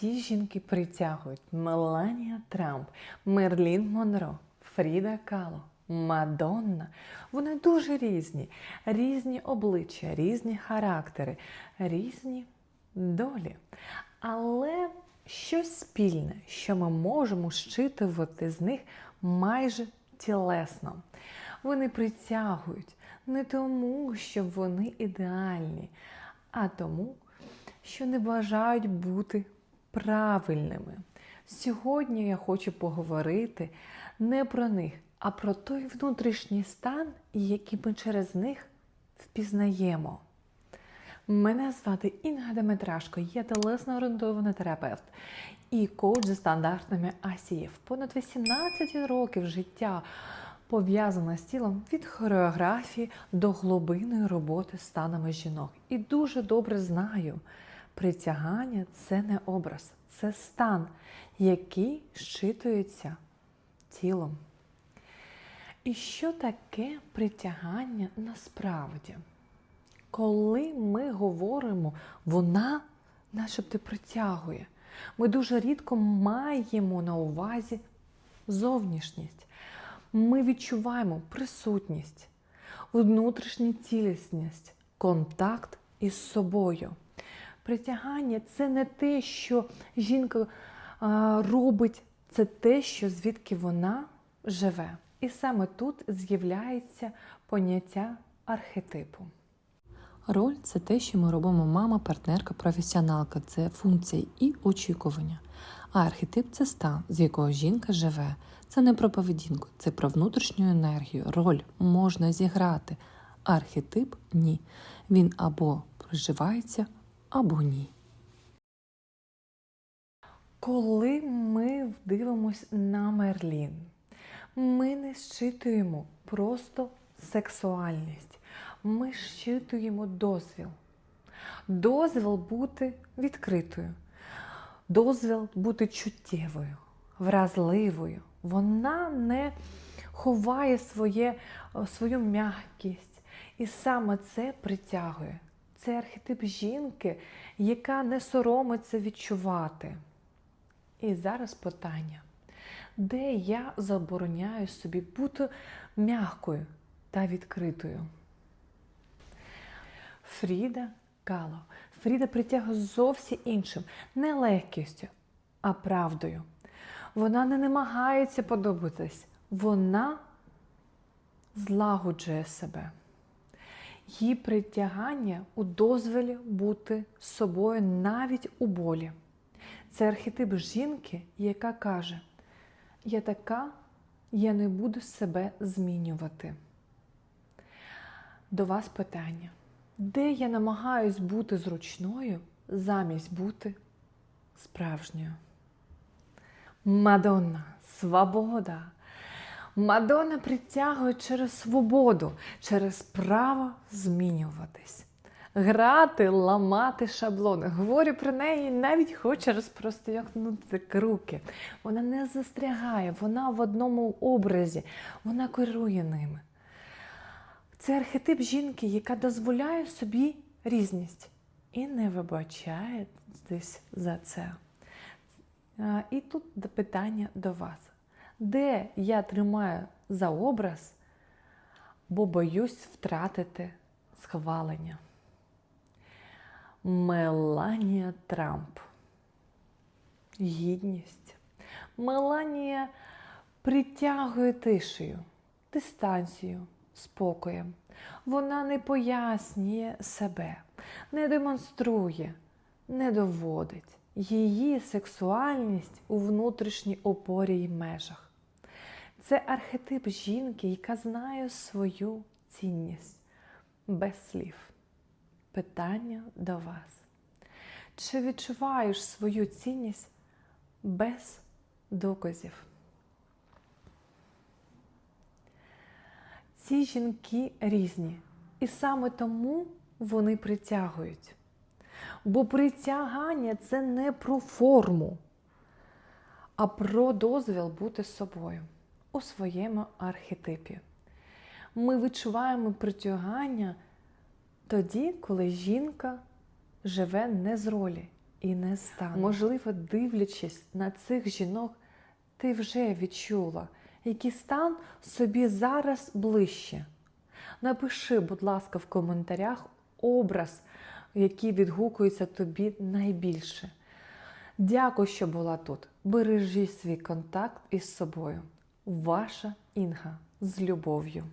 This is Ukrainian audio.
ці жінки притягують Меланія Трамп, Мерлін Монро, Фріда Кало, Мадонна. Вони дуже різні, різні обличчя, різні характери, різні долі. Але щось спільне, що ми можемо щитувати з них майже тілесно. Вони притягують не тому, що вони ідеальні, а тому, що не бажають бути правильними. Сьогодні я хочу поговорити не про них, а про той внутрішній стан, який ми через них впізнаємо. Мене звати Інга Деметрашко, я телесно орієнтований терапевт і коуч зі стандартними асіїв. Понад 18 років життя пов'язане з тілом від хореографії до глибинної роботи з станами жінок. І дуже добре знаю, притягання це не образ, це стан, який щитується тілом. І що таке притягання насправді? Коли ми говоримо, вона начебто притягує. Ми дуже рідко маємо на увазі зовнішність. Ми відчуваємо присутність, внутрішню цілісність, контакт із собою. Притягання це не те, що жінка робить, це те, що звідки вона живе. І саме тут з'являється поняття архетипу. Роль це те, що ми робимо мама, партнерка, професіоналка, це функції і очікування. А архетип це стан, з якого жінка живе. Це не про поведінку, це про внутрішню енергію. Роль можна зіграти. Архетип ні. Він або проживається, або ні. Коли ми дивимось на Мерлін, ми не щитуємо просто сексуальність, ми щитуємо дозвіл. Дозвіл бути відкритою, дозвіл бути чуттєвою, вразливою. Вона не ховає своє, свою м'якість. І саме це притягує. Це архетип жінки, яка не соромиться відчувати. І зараз питання, де я забороняю собі бути м'якою та відкритою? Фріда Кало. Фріда притягує зовсім іншим, не легкістю, а правдою. Вона не намагається подобатись, вона злагоджує себе. Її притягання у дозволі бути собою навіть у болі. Це архетип жінки, яка каже: Я така, я не буду себе змінювати. До вас питання. Де я намагаюсь бути зручною замість бути справжньою? Мадонна, свобода. Мадонна притягує через свободу, через право змінюватись, грати, ламати шаблони. Говорю про неї навіть хоче розпростягнути руки. Вона не застрягає, вона в одному образі, вона керує ними. Це архетип жінки, яка дозволяє собі різність і не вибачає десь за це. І тут питання до вас. Де я тримаю за образ, бо боюсь втратити схвалення? Меланія Трамп. Гідність. Меланія притягує тишею, дистанцію, спокоєм. Вона не пояснює себе, не демонструє, не доводить її сексуальність у внутрішній опорі й межах. Це архетип жінки, яка знає свою цінність без слів. Питання до вас. Чи відчуваєш свою цінність без доказів? Ці жінки різні, і саме тому вони притягують. Бо притягання це не про форму, а про дозвіл бути собою у своєму архетипі. Ми відчуваємо притягання тоді, коли жінка живе не з ролі, і не стану. Можливо, дивлячись на цих жінок, ти вже відчула, який стан собі зараз ближче. Напиши, будь ласка, в коментарях образ, який відгукується тобі найбільше. Дякую, що була тут. Бережи свій контакт із собою. Ваша Інга з любов'ю.